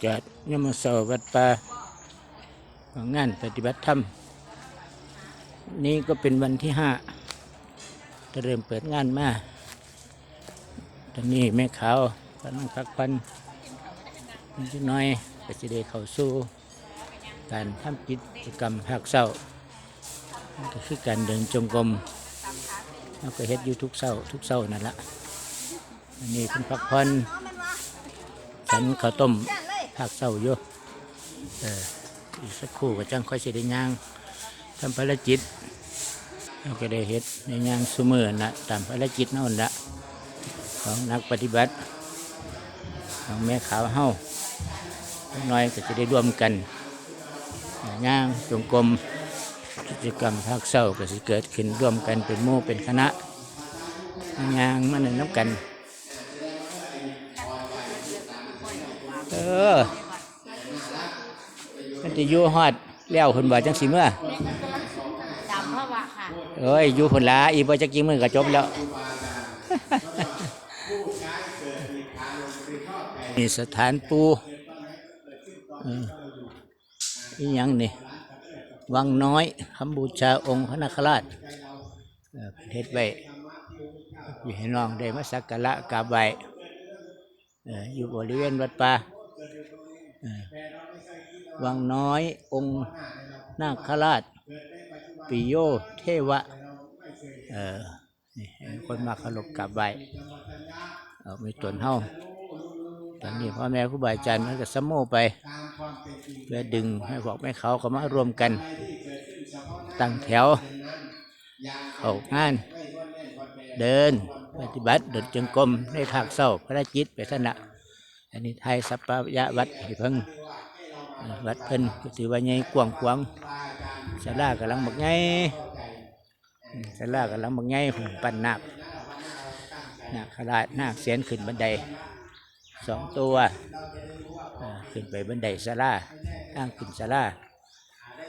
เกิดยมาเสาวัดป่างานปฏิบัติธรรม นี่ก็เป็นวันที่ห้าจะเริ่มเปิดงานมาตอนนี้แม่ขาวกำลังพักพันนิดน้อยก็จะได้เข้าสู่การทำกิจกรรมภาคเศร้าก็คือการเดินจงกรมเราก็เฮ็ดอยู่ทุกเศร้าทุกเศร้านั่นละอันนี้เป็นพักผ่อนฉันข้าวต้ม ภาคเศร้าอยู่เอออีกสักครู่ก็จังค่อยเสิได้ย่างทำภารกิจเราก็ได้เฮ็ดในย่างสมือนะตามภารกิจนั่นละของนักปฏิบัติ ของแม่ขาวเฮาน้อยก็จะได้ร่วมกันย่างจงกรมกิจกรรมภาคเศร้าก็จะเกิดขึ้นร่วมกันเป็นหมู่เป็นคณะย่างมันน้ำกัน เออ มันจะอยู่ฮอดแล้วคนบ่จังสิเมื่อดำเพราะว่าค่ะเอ้ยอยู่ผลลาอีบ่จักกี่มือก็จบแล้วนี่สถานปูเอออีหยังนี่ วังน้อยคำบูชาองค์พระนคราชเออเฮ็ดไว้อยู่ให้น้องได้มาสักการะกราบไหว้เอออยู่บริเวณวัดป่าเออ วังน้อยองค์นาคราช ปิโยเทวะ เออนี่คนมาเคารพกราบไหว้เอามีตนเฮาตอนนี้พ่อแม่ครูบาอาจารย์มันก็สมโมไป เพื่อดึงให้พวกแม่เขาเขามารวมกัน ตั้งแถวเข้างาน เดิน ปฏิบัติเดินจงกรมในภาคเศร้าพระจิตไปสนะ อันนี้ไทยสัปปายะวัดเพิ่งวัดเพิ่นก็ถือว่าใหญ่กว้างขวางศาลากำลังบักใหญ่อืมศาลากำลังบักใหญ่หุ่นปั้นนาคนาคราชนาคเสียนขึ้นบันไดสองตัวขึ้นไปบันไดศาลาทางขึ้นศาลา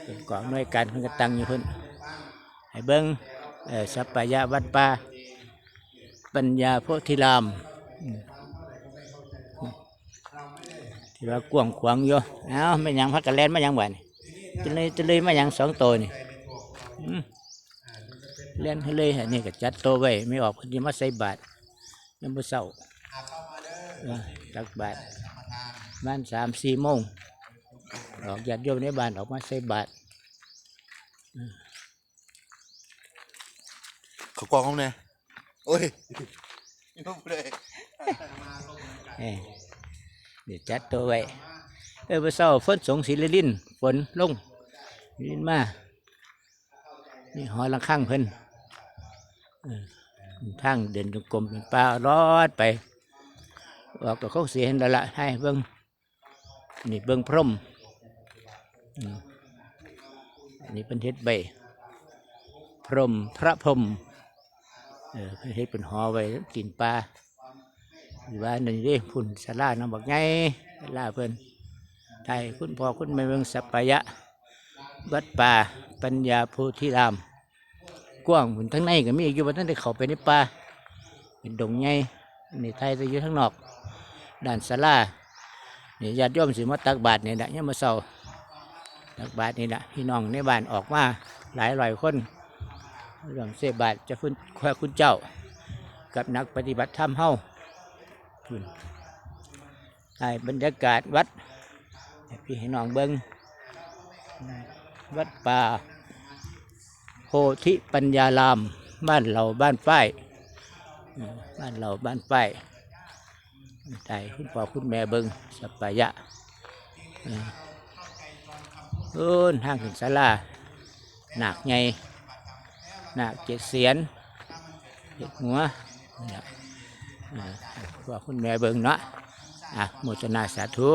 เป็นกองหน่วยการเพิ่นก็ตั้งอยู่เพิ่นให้เบิ้งสัปปายะวัดป่าปัญญาโพธิรามอืม ว่ากว้างขวางอยู่เอ้าไม่หยังพักกันแล่นมาหยังบ่นี่จะเลยจะเลยมาหยังสองตัวนี่อืมเล่นให้เลยอันนี้ก็จัดโตวไว้ไม่ออกคนที่มาใส่บาตรยังบ่เศร้าเออตักบาตรบ้านสามสี่โมงออกญาติโยมในบ้านออกมาใส่บาตรเขากองเขาเนี่ยโอ้ยยุ่งเลย เดี๋ยวจัดตัวไว้เออบ่เศร้าฝนสงศิลลินฝนลงลินมานี่หอลังข้างเพิ่นทางเดินจงกรมเป็นป่ารอดไปออกก็เขาเสียเห็นล้วละให้เบิ้งนี่เบิ้งพรหมอืมอันนี้เป็นเฮ็ดใบพรหมพระพรมเออเพิ่นเฮ็ดเป็นหอไว้ตีนปลา หรือว่าหนึ่งด้พุ่นสลาน้ำบักไงสลาเพิ่นไทยคุณพ่อคุณแม่เมืองสัปปายะวัดป่าปัญญาโพธิรามกว้างหุ่นทั้งในก็มีอยู่ว่าท่านได้เข้าไปในป่าเป็นดงไงนี่ไทยจะอยู่ทั้งนอกด้านสลานี่ญาติโยมสิมาตักบาตรนี่แหละเนี่ยมาเศร้าตักบาตรนี่แหละพี่น้องในบ้านออกมาหลายร้อยคนรวมเสบาตรจะคุณแควคุณเจ้า กับนักปฏิบัติธรรมเฮา ขึ้นถ่ายบรรยากาศวัดพี่ให้น้องเบิงวัดป่าโพธิปัญญาราม บ้านเราบ้านป้ายบ้านเราบ้านป้ายถ่ายคุณพ่อคุณแม่เบิงสัปายะเออโอ้นห้างถึงศาลาหนักไงหนักเจ็ดเสียนเจ็ดหัวนี่ ว่าคุณแม่เบิ่งเนาะอะโมทนาสาธุ